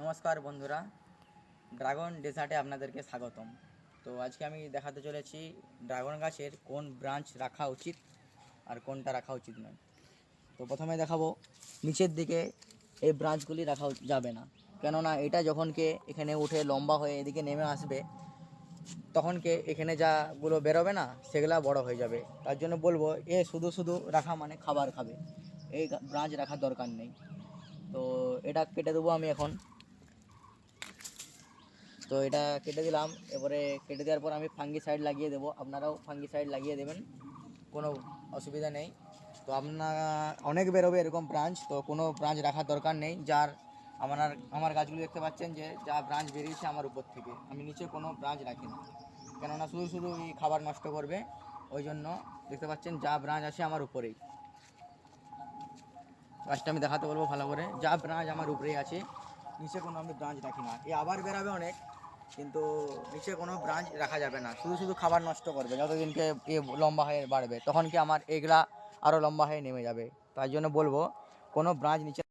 নমস্কার বন্ধুরা। ড্রাগন ডেজার্টে আপনাদেরকে স্বাগতম। তো আজকে আমি দেখাতে চলেছি ড্রাগন গাছের কোন ব্রাঞ্চ রাখা উচিত আর কোনটা রাখা উচিত নয়। তো প্রথমে দেখাবো, নিচের দিকে এই ব্রাঞ্চগুলি রাখা যাবে না। কেননা এটা যখনকে এখানে উঠে লম্বা হয়ে এদিকে নেমে আসবে তখনকে এখানে যাগুলো বেরোবে না, সেগুলা বড় হয়ে যাবে। তার জন্য বলব, এ শুধু শুধু রাখা মানে খাবার খাবে। এই ব্রাঞ্চ রাখার দরকার নেই। তো এটা কেটে দেবো আমি এখন। তো এটা কেটে দিলাম। এবারে কেটে দেওয়ার পর আমি ফাঙ্গি সাইড লাগিয়ে দেবো। আপনারাও ফাঙ্গি সাইড লাগিয়ে দেবেন। কোনো অসুবিধা নেই। তো আপনার, অনেক বেরোবে এরকম ব্রাঞ্চ তো কোনো ব্রাঞ্চ রাখার দরকার নেই। যার, আমার আমার গাছগুলো দেখতে পাচ্ছেন যে, যা ব্রাঞ্চ বেরিয়েছে আমার উপর থেকে। আমি নিচে কোনো ব্রাঞ্চ রাখি না। কেননা শুধু শুধু এই খাবার নষ্ট করবে। ওই জন্য দেখতে পাচ্ছেন যা ব্রাঞ্চ আছে আমার উপরেই। গাছটা আমি দেখাতে বলব ভালো করে। যা ব্রাঞ্চ আমার উপরেই আছে, নিচে কোনো আমি ব্রাঞ্চ রাখি না। এ আবার বেরাবে অনেক। কিন্তু নিচে কোনো ব্রাঞ্চ রাখা যাবে না। শুধু শুধু খাবার নষ্ট করবে, যতদিনকে এ লম্বা হয়ে বাড়বে, তখন কি আমার এগুলা আরও লম্বা হয়ে নেমে যাবে? তাই জন্য বলব, কোনো ব্রাঞ্চ নিচে